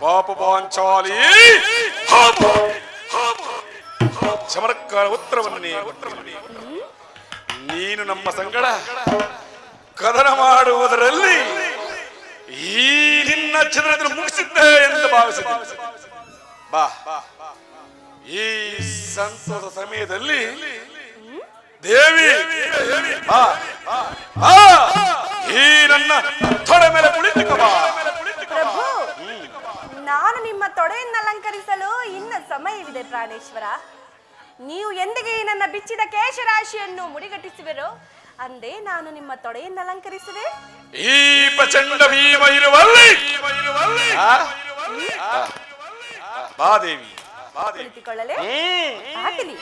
ಪಾಪಪಾಂಚಾಲಿ ಚಮರಕ್ಕಾರ ಉತ್ತರ ನೀನು ನಮ್ಮ ಸಂಗಡ ಕದನ ಮಾಡುವುದರಲ್ಲಿ ಈ ನಿನ್ನ ಚಿತ್ರದಿಂದ ಮುಗಿಸಿದ್ದೆ ಎಂದು ಭಾವಿಸಿದೆ ಬಾ. ಈ ಸಂತೋಷ ಸಮಯದಲ್ಲಿ ದೇವಿ ಈ ನನ್ನ ಮೇಲೆ ಕುಳಿತುಕೋ ಪ್ರಭು ನಾನು ನಿಮ್ಮ ತೊಡೆಯನ್ನು ಅಲಂಕರಿಸಲು ಇನ್ನ ಸಮಯವಿದೆ ಪ್ರಾಣೇಶ್ವರ ನೀವು ಎಂದಿಗೆ ನನ್ನ ಬಿಚ್ಚಿದ ಕೇಶರಾಶಿಯನ್ನು ಮುಡಿಗಟ್ಟಿಸುವಿರೋ ಅಂದೇ ನಾನು ನಿಮ್ಮ ತೊಡೆಯನ್ನು ಅಲಂಕರಿಸುವೆ ಈ ಪ್ರಚಂಡ ಭೀಮ ಇರುವಲ್ಲಿ ಬಾ ದೇವಿ ಕುಳಿತುಕೊಳ್ಳಲೆ ಹಾಕಲಿ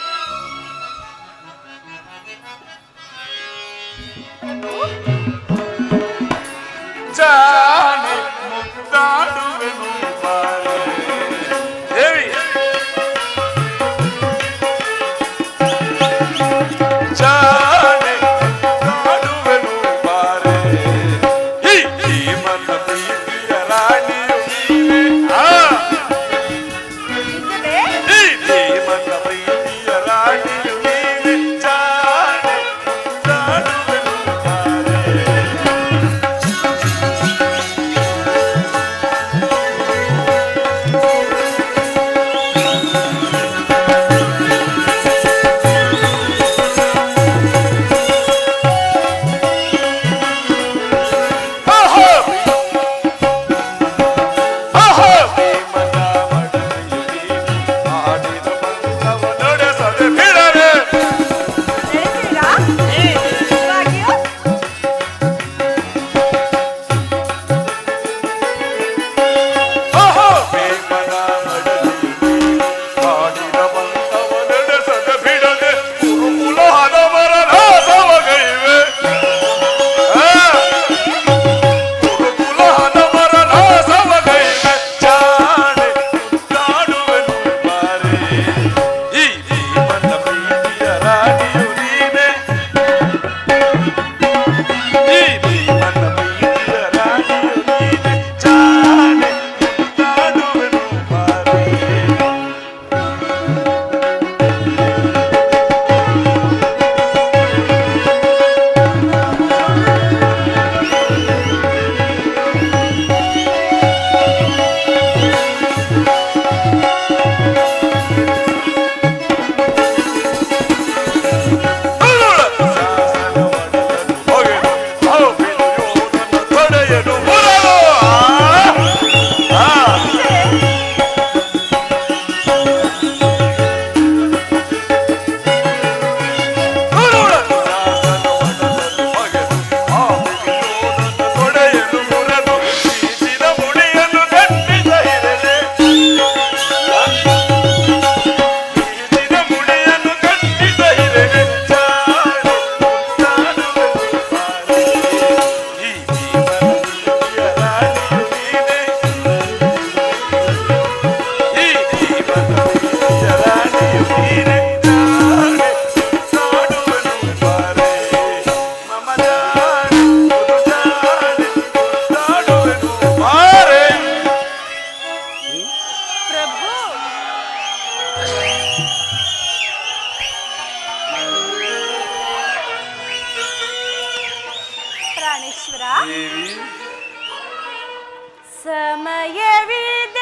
ಸಮಯವಿದ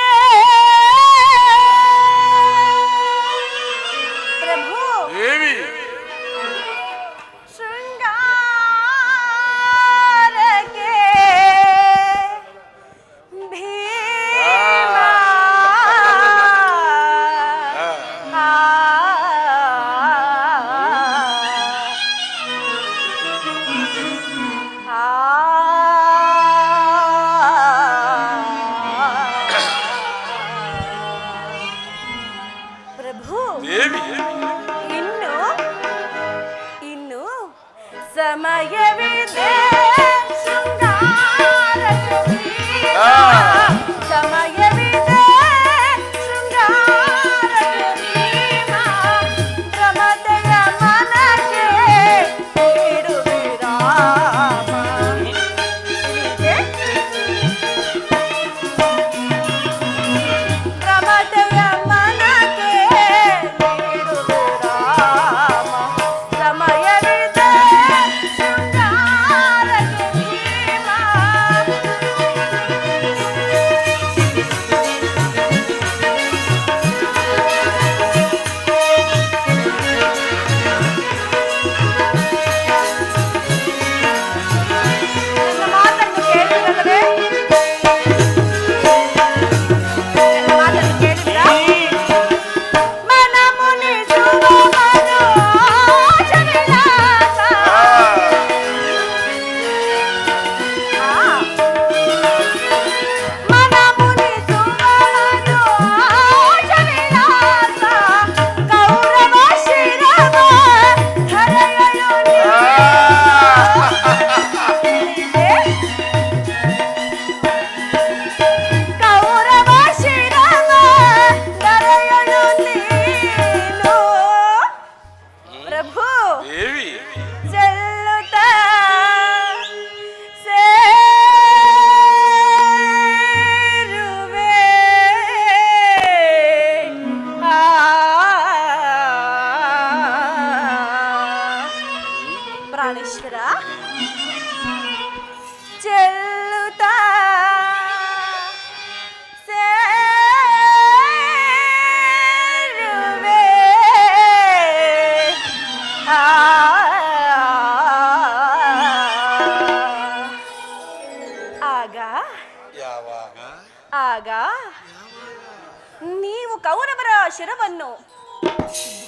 ಶಿರವನ್ನು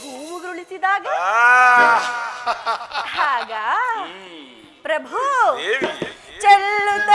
ಭೂಮುಗುರುಳಿಸಿದಾಗ ಆಗ ಪ್ರಭು ಚೆಲ್ಲುತ್ತ